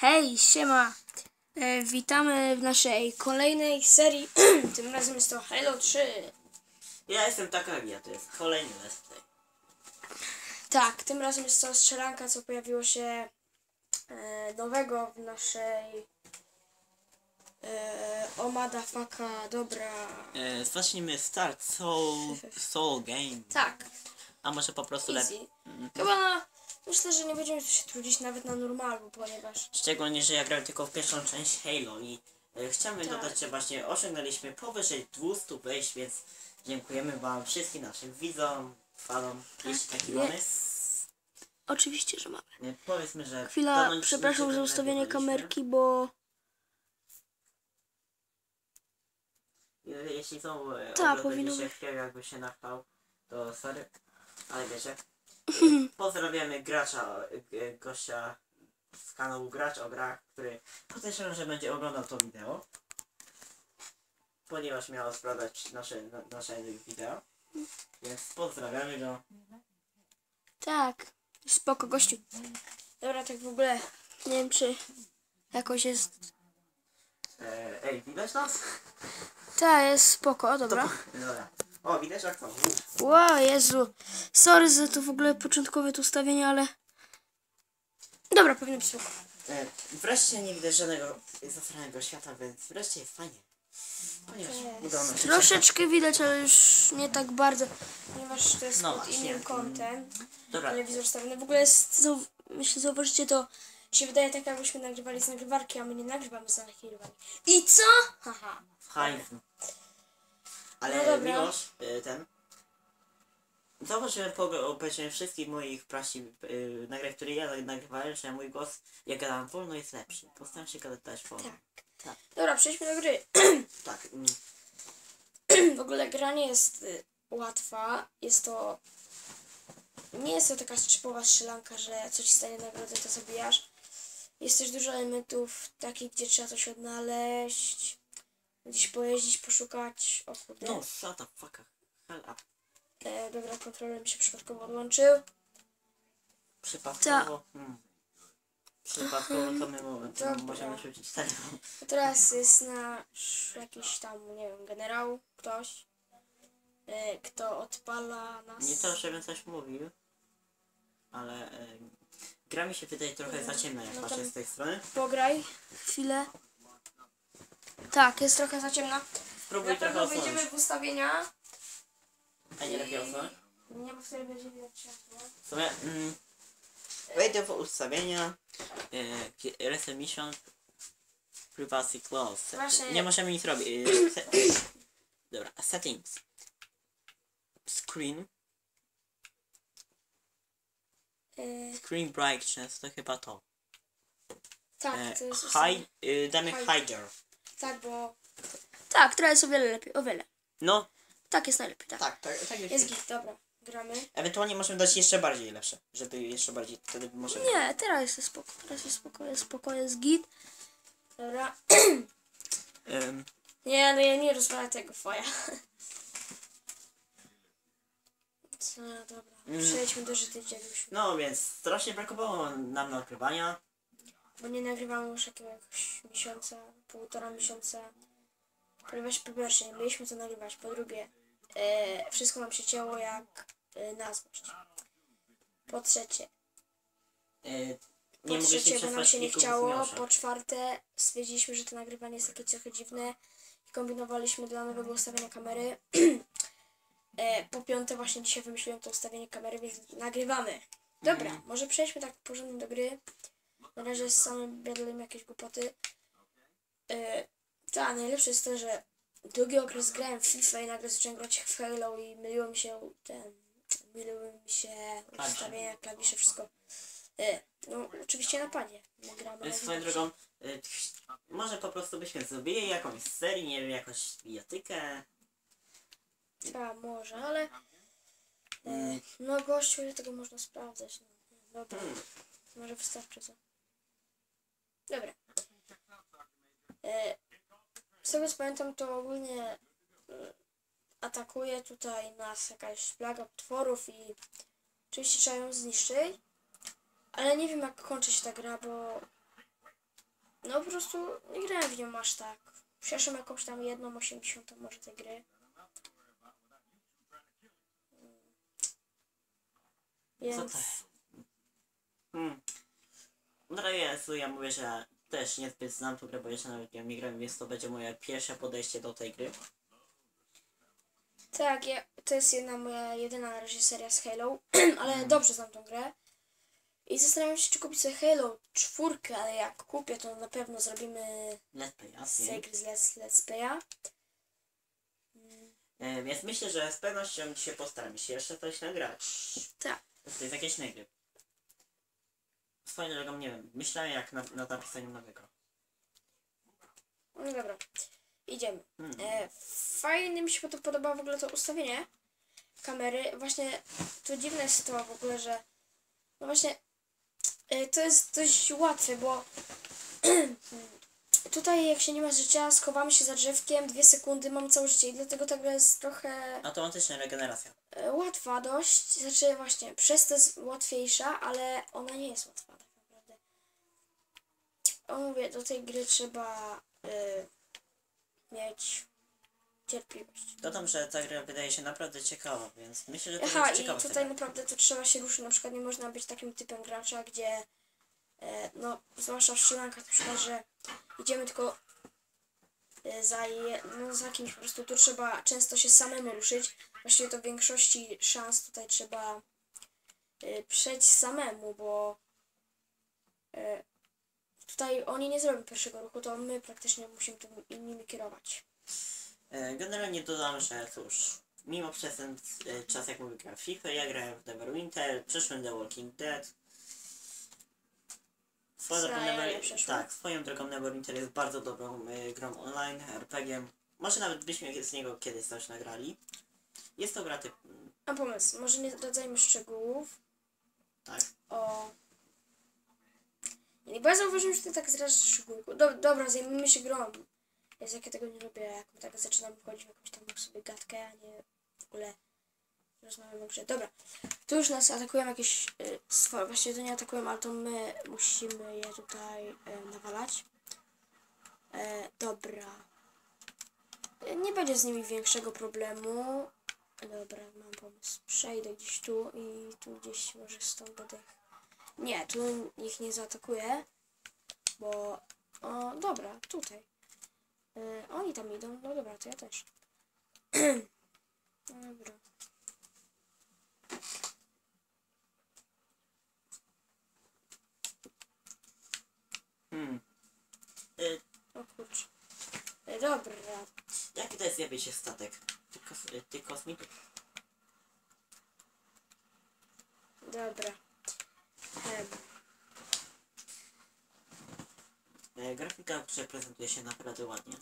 Hej, siema! E, witamy w naszej kolejnej serii. Tym razem jest to Halo 3. Ja jestem Takagi, a to jest kolejny let's play. Tak, tym razem jest to strzelanka, co pojawiło się e, nowego w naszej e, Omada Faka, dobra. E, zacznijmy start Soul, soul Game. Tak, A może po prostu lepiej. easy. Chyba na, myślę, że nie będziemy się trudzić nawet na normalu, ponieważ Szczególnie, że ja grałem tylko w pierwszą część Halo i e, chciałbym Tak. dodać, że właśnie osiągnęliśmy powyżej 200 wejść, więc dziękujemy wam wszystkim naszym widzom, fanom, jeśli taki mamy. Oczywiście, że mamy. E, Powiedzmy, że... Chwila, przepraszam nie za ustawienie kamerki, bo Jeśli znowu e, Tak, oglądaliście powinno się chwilę jakby się nachwał, to sorry, ale wiecie. Pozdrawiamy gracza, e, gościa z kanału Gracz o grach, który podejrzewam, że będzie oglądał to wideo. Ponieważ miał sprawdzać nasze, na, nasze wideo. Więc pozdrawiamy go. Tak, spoko gościu. Dobra, tak w ogóle nie wiem czy jakoś jest. E, ej, widać nas? Ta jest spoko, dobra. Dobra. O, widać jak to? Ło, Jezu. Sorry za to w ogóle początkowe to ustawienie, ale. Dobra, pewnie być spoko. E, wreszcie nie widać żadnego zasranego świata, więc wreszcie jest fajnie. Ponieważ udało nam się Troszeczkę widać, ale już nie tak bardzo, ponieważ to jest No pod właśnie. innym kątem. Dobra, Telewizor stawiony. W ogóle jest, zau- jeśli zauważycie, to się wydaje tak, jakbyśmy nagrywali z nagrywarki, a my nie nagrywamy z nagrywarki. I co? Haha. Fajnie. Ale No dobra. Miłosz, y, ten. Zauważyłem po obejrzeniu wszystkich moich praści y, nagrań, które ja nagrywałem, że mój głos, jak gadam wolno, jest lepszy. Postaram się gadać też wolno. Tak. Tak. Dobra, przejdźmy do gry. Tak. mm, W ogóle gra nie jest y, łatwa. Jest to. Nie jest to taka szczypowa strzelanka, że co ci stanie na drodze, to zabijasz. Jest też dużo elementów takich, gdzie trzeba coś odnaleźć, gdzieś pojeździć, poszukać. O kurde. No, shut the fuck hell up. E, dobra, kontroler mi się przypadkowo odłączył. Przypadkowo. Hmm. Przypadkowo to my mo- to Dobra. możemy rzucić telefon. A teraz jest nasz jakiś tam, nie wiem, generał, ktoś, e, kto odpala nas. Nie to, żebym coś mówił, ale y, gra mi się wydaje trochę za ciemna, jak No patrzę tam- z tej strony. Pograj chwilę. Tak, jest trochę za ciemno. Spróbuj Na trochę pewno osłonić. wejdziemy w ustawienia. A nie lepiej osłonić? Nie, bo wtedy będzie widać światło. W sumie, mm, wejdę w ustawienia, e, Reset Mission, Privacy Clause. Właśnie. Nie możemy nic robić. E, se, dobra, settings. Screen, E, screen brightness, to chyba to. tak, E, to jest high, e, damy High. hider. Tak, bo... Tak, teraz jest o wiele lepiej, o wiele. No, Tak jest najlepiej, tak. tak, tak, tak Jest jest. git, dobra, gramy. Ewentualnie możemy dać jeszcze bardziej lepsze, żeby jeszcze bardziej, wtedy możemy. Nie, teraz jest spoko, teraz jest spoko, jest spoko, jest git. Dobra. Em, Nie, no ja nie rozwalę tego foja. Co, dobra. Mm. Przejdźmy do życia dziewięć. no więc strasznie brakowało nam nagrywania. Bo nie nagrywamy już jakiegoś miesiąca, półtora miesiąca. Ponieważ po pierwsze nie mieliśmy co nagrywać, po drugie e, wszystko nam się ciało jak e, na złość. Po trzecie, E, po nie mogliśmy trzecie bo nam przesłać się nie plików chciało, po czwarte stwierdziliśmy, że to nagrywanie jest takie trochę dziwne i kombinowaliśmy dla nowego ustawienia kamery. e, po piąte właśnie dzisiaj wymyśliłem to ustawienie kamery, więc nagrywamy. Dobra, Mhm. może przejdźmy tak porządnie do gry. Na razie same biadolimy jakieś głupoty. E, tak, najlepsze jest to, że długi okres grałem w FIFA i nagle zacząłem grać w Halo i myliło mi się ten, myliły mi się ustawienia, klawisze, wszystko. E, no, oczywiście na panie. My gramy Swoją drogą, y, może po prostu byśmy zrobili jakąś serię, nie wiem, jakąś bijatykę. Tak, może, ale Mm. no gościu, ile tego można sprawdzać. No. Dobra, Hmm. może wystarczy co. Dobra. E, z tego co pamiętam, to ogólnie e, atakuje tutaj nas jakaś plaga potworów i oczywiście trzeba ją zniszczyć. Ale nie wiem jak kończy się ta gra, bo No po prostu nie grałem w nią aż tak. Przeszłem jakąś tam jedną osiemdziesiątą może tej gry. Więc? Hmm. No jest, ja mówię, że też niezbyt znam tą grę, bo jeszcze nawet nie grałem, więc to będzie moje pierwsze podejście do tej gry. tak, ja, to jest jedna moja jedyna na razie seria z Halo, ale Mhm. dobrze znam tą grę. I zastanawiam się, czy kupić sobie Halo czwórkę, ale jak kupię, to na pewno zrobimy Let's play, z tej gry z let's, let's Playa. E, więc myślę, że z pewnością dzisiaj postaram się jeszcze coś nagrać. Tak. To jest jakieś negry. Swoją drogą, nie wiem, myślałem jak nad, nad napisaniem nowego. No dobra, idziemy. Hmm. E, fajnie mi się to podoba w ogóle to ustawienie kamery. Właśnie to dziwne jest to w ogóle, że no właśnie e, to jest dość łatwe, bo tutaj jak się nie ma życia, schowamy się za drzewkiem, dwie sekundy, mamy całe życie i dlatego ta gra jest trochę Automatyczna regeneracja. e, łatwa dość. Znaczy właśnie, przez to jest łatwiejsza, ale ona nie jest łatwa tak naprawdę. O mówię, do tej gry trzeba e, mieć cierpliwość. Dodam, że ta gra wydaje się naprawdę ciekawa, więc myślę, że to Aha, będzie i ciekawa tutaj seria. naprawdę to trzeba się ruszyć. Na przykład nie można być takim typem gracza, gdzie e, no, zwłaszcza w Sri Lankach na przykład, że idziemy tylko e, za, je, no, za kimś po prostu tu trzeba często się samemu ruszyć. Właściwie to w większości szans tutaj trzeba e, przejść samemu, bo e, tutaj oni nie zrobią pierwszego ruchu, to my praktycznie musimy tym innymi kierować. Generalnie dodam, że cóż, mimo przez ten czas jak mówię grałem w FIFA, ja grałem w Neverwinter, przeszłem The Walking Dead. Swoją drogą, nie Never, tak, swoją drogą Neverwinter jest bardzo dobrą e, grą online, RPG-iem. Może nawet byśmy z niego kiedyś coś nagrali. Jest to gra typ, Mam pomysł, może nie zdradzajmy szczegółów. tak, O. Nie, bo ja zauważyłem, że ty tak zdradzasz szczegółku. Do, dobra, zajmijmy się grą. Jest jak ja tego nie lubię, jak tak zaczynamy wchodzić w jakąś tam sobie gadkę, a nie w ogóle rozmawiamy o grze. Dobra, tu już nas atakują jakieś y. Właściwie to nie atakują, ale to my musimy je tutaj y, nawalać. E, dobra. E, Nie będzie z nimi większego problemu. Dobra, mam pomysł. Przejdę gdzieś tu i tu gdzieś może stąd będę. Nie, tu ich nie zaatakuję, bo. O, dobra, tutaj. E, oni tam idą, no dobra, to ja też. dobra. hmm. E, O kurczę. E, dobra. jaki to jest zjawiście statek? Tych, kos, e, kosmitów? Dobra. E, grafika, prezentuje się naprawdę ładnie.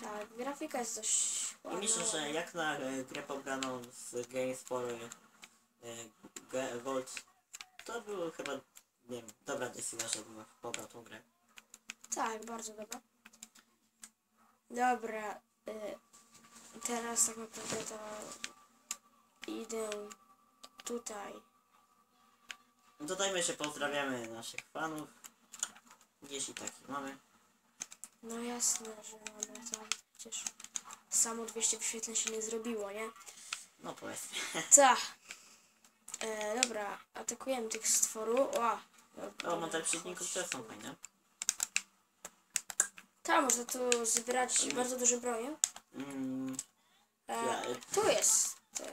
tak, grafika jest dość I ładna. myślę, że jak na e, grę pobraną z GameSport e, Gold, to było chyba, nie wiem, dobra decyzja, żebym pobrał tą grę. Tak, bardzo dobra. Dobra. Y, teraz tak naprawdę to idę tutaj. Dodajmy, że pozdrawiamy naszych fanów. Jeśli takich mamy. No jasne, że mamy tam przecież samo 200 wyświetleń się nie zrobiło, nie? No powiedzmy. Tak. E, dobra, atakujemy tych stworów. O, dobra. O, montaż przeciwników też są fajne. Tak, można tu zbierać bardzo duże bronie. Mm, E, Ja, y- tu jest. E,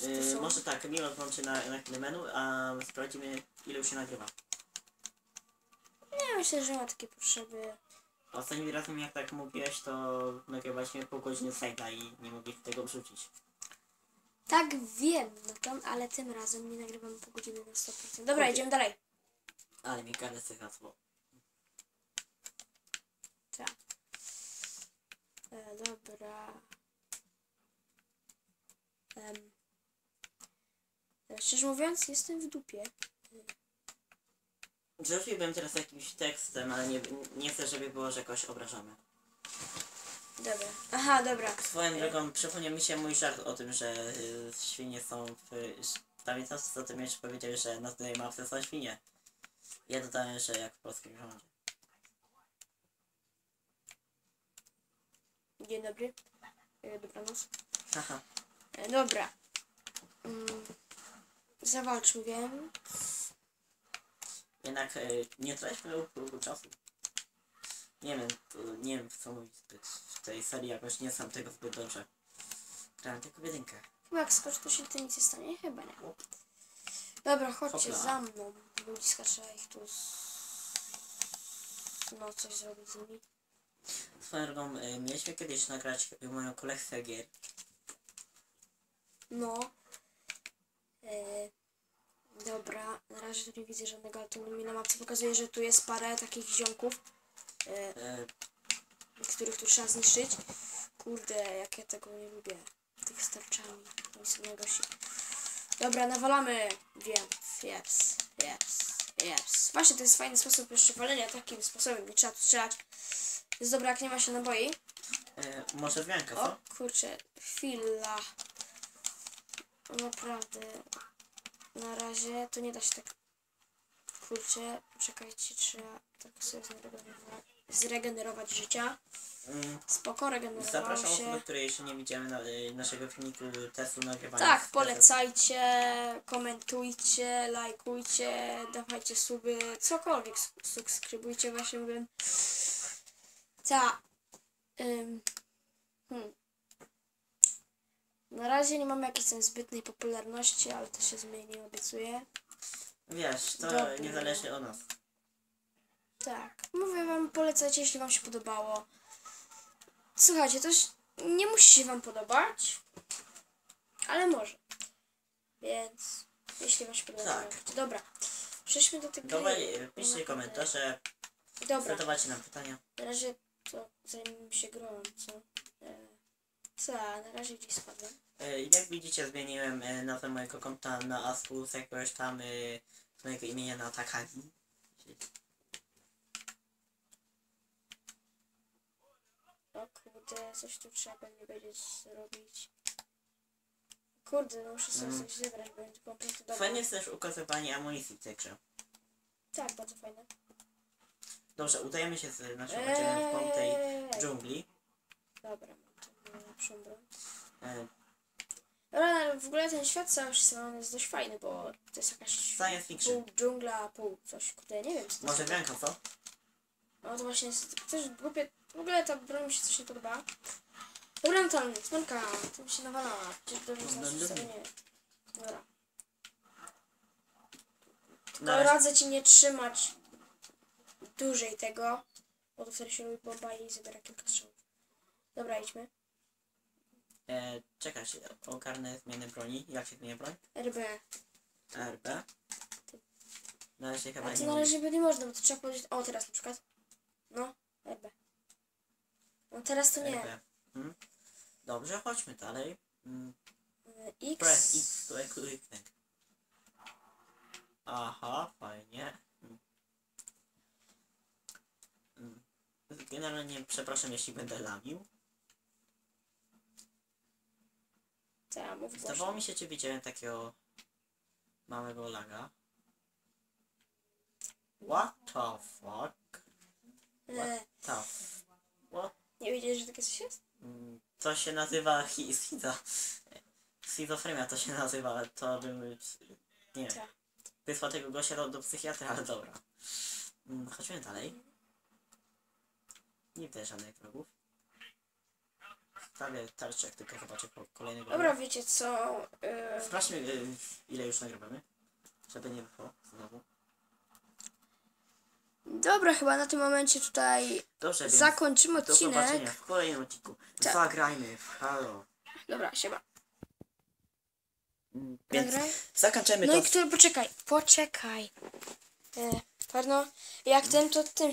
tu yy, są. może tak, Milo włączy na, na chwilę menu, a sprawdzimy ile już się nagrywa. Nie, myślę, że ma takie potrzeby. Ostatnim razem jak tak mówiłeś, to nagrywaliśmy pół godziny sejda i nie mogliśmy tego wrzucić. Tak, wiem, no to, ale tym razem nie nagrywamy po godzinie na 100%. Dobra, idziemy dalej. Ale mi karę z hasło. Tak. E, dobra. Em. E, szczerze mówiąc, jestem w dupie. Zrobiłbym teraz jakimś tekstem, ale nie, nie chcę, żeby było, że kogoś obrażamy. Dobra. Aha, dobra. Swoją drogą przypomniał mi się mój żart o tym, że y, świnie są w... Pamiętasz co ty mi jeszcze powiedziałeś, że na tej mapce są świnie. Ja dodałem, że jak w polskim rządzie. Dzień dobry. E, Dobranoc. Haha. E, Dobra. Mm, zawalczmy, wiem. Jednak e, nie traćmy upływu czasu. Nie wiem, nie wiem co mówić w tej serii jakoś nie sam tego zbyt dobrze. Grałem tylko w jedynkę. Chyba jak skocz, to się to nic nie stanie? Chyba nie. Dobra, chodźcie Hopla. za mną. Ludziska trzeba ich tu... Z... No, coś zrobić z nimi. Swoją drogą, e, mieliśmy kiedyś nagrać moją kolekcję gier. No. E, dobra, na razie tu nie widzę żadnego, ale tu mi na mapce pokazuje, że tu jest parę takich ziomków, e, E, których tu trzeba zniszczyć. Kurde, jak ja tego nie lubię. Tych starczami. Oni są najgorsi. Dobra, nawalamy. Wiem. Jeps, jeps, jeps. Właśnie to jest fajny sposób jeszcze walenia takim sposobem. Nie trzeba tu strzelać. Jest dobra, jak nie ma się naboi. e, może zmianka, O co? kurczę, chwila. Naprawdę. Na razie to nie da się tak. Kurczę, poczekajcie, trzeba tak sobie zregenerować, zregenerować życia. Mm, Spoko, regenerowało Zapraszam się. osoby, które jeszcze nie widziały na, e, naszego filmiku testu nagrywania. Tak, z- polecajcie, komentujcie, lajkujcie, dawajcie suby, cokolwiek, s- subskrybujcie właśnie mówię. Ta. Ym, hmm. Na razie nie mamy jakiejś tam zbytnej popularności, ale to się zmieni, obiecuję. Wiesz, to Dobra. nie zależy od nas. Tak. Mówię wam, polecajcie, jeśli wam się podobało. Słuchajcie, to nie musi się wam podobać, ale może. Więc jeśli wam się podoba, Tak. to. Dobra. Przejdźmy do tego. E, piszcie komentarze, Dobra, zadawajcie nam pytania. na razie to zajmijmy się grą, co? E, co, na razie gdzieś spadłem. E, Jak widzicie, zmieniłem e, nazwę mojego konta na Asku z jakiegoś tam z mojego imienia na Takagi. O kurde, coś tu trzeba pewnie będzie zrobić. Kurde, no muszę sobie Mm. coś zebrać, bo po prostu dobra. Fajnie jest też ukazywanie amunicji w tej grze. Tak, bardzo fajne. Dobrze, udajemy się z naszym oddziałem w tej dżungli. Dobra, mam tu najlepszą broń. Ale w ogóle ten świat cały on jest dość fajny, bo to jest jakaś Science fiction. pół dżungla, pół coś, kurde, nie wiem co Może wianka, co? No to właśnie jest też głupie, w ogóle ta broń mi się coś nie podoba. Dobra, no tam, smanka, to mi się nawalała, przecież dobrze znasz Dobra. ustawienie. Dobra. Razie, radzę ci nie trzymać dłużej tego, bo to wtedy się robi bomba i zabiera kilka strzałów. Dobra, idźmy. e, czekajcie, ogarnę zmianę broni. Jak się zmienia broń? RB. RB. Na razie chyba nie na razie nie można, bo to trzeba powiedzieć. O, teraz na przykład. No, RB. No teraz to nie. RB. Hmm? Dobrze, chodźmy dalej. Mm, Y, Press X. X to equipment. Aha, fajnie. Mm. Mm. Generalnie przepraszam, jeśli będę lamił. Tak, mów Zdawało mi się, czy widziałem takiego małego laga. What the fuck? E, The f- What? nie wiedziałeś, że takie coś jest? Mm, To się nazywa chi- schiza. Schizofrenia to się nazywa. To bym... Nie wiem. Tak. Wysła tego gościa do, do psychiatra, ale dobra. Mm, Chodźmy dalej. Nie widzę żadnych wrogów. Stawię tarczę, jak tylko zobaczę ko- kolejnego. Dobra, wiecie co? Y, Sprawdźmy, y, ile już nagrywamy. Żeby nie było znowu. dobra, chyba na tym momencie tutaj Dobrze, zakończymy do zobaczenia odcinek. w kolejnym odcinku. Tak. Zagrajmy w Halo. Dobra, siema. Mm, Więc zakończymy No to i który, poczekaj, poczekaj. E, jak ten, to tym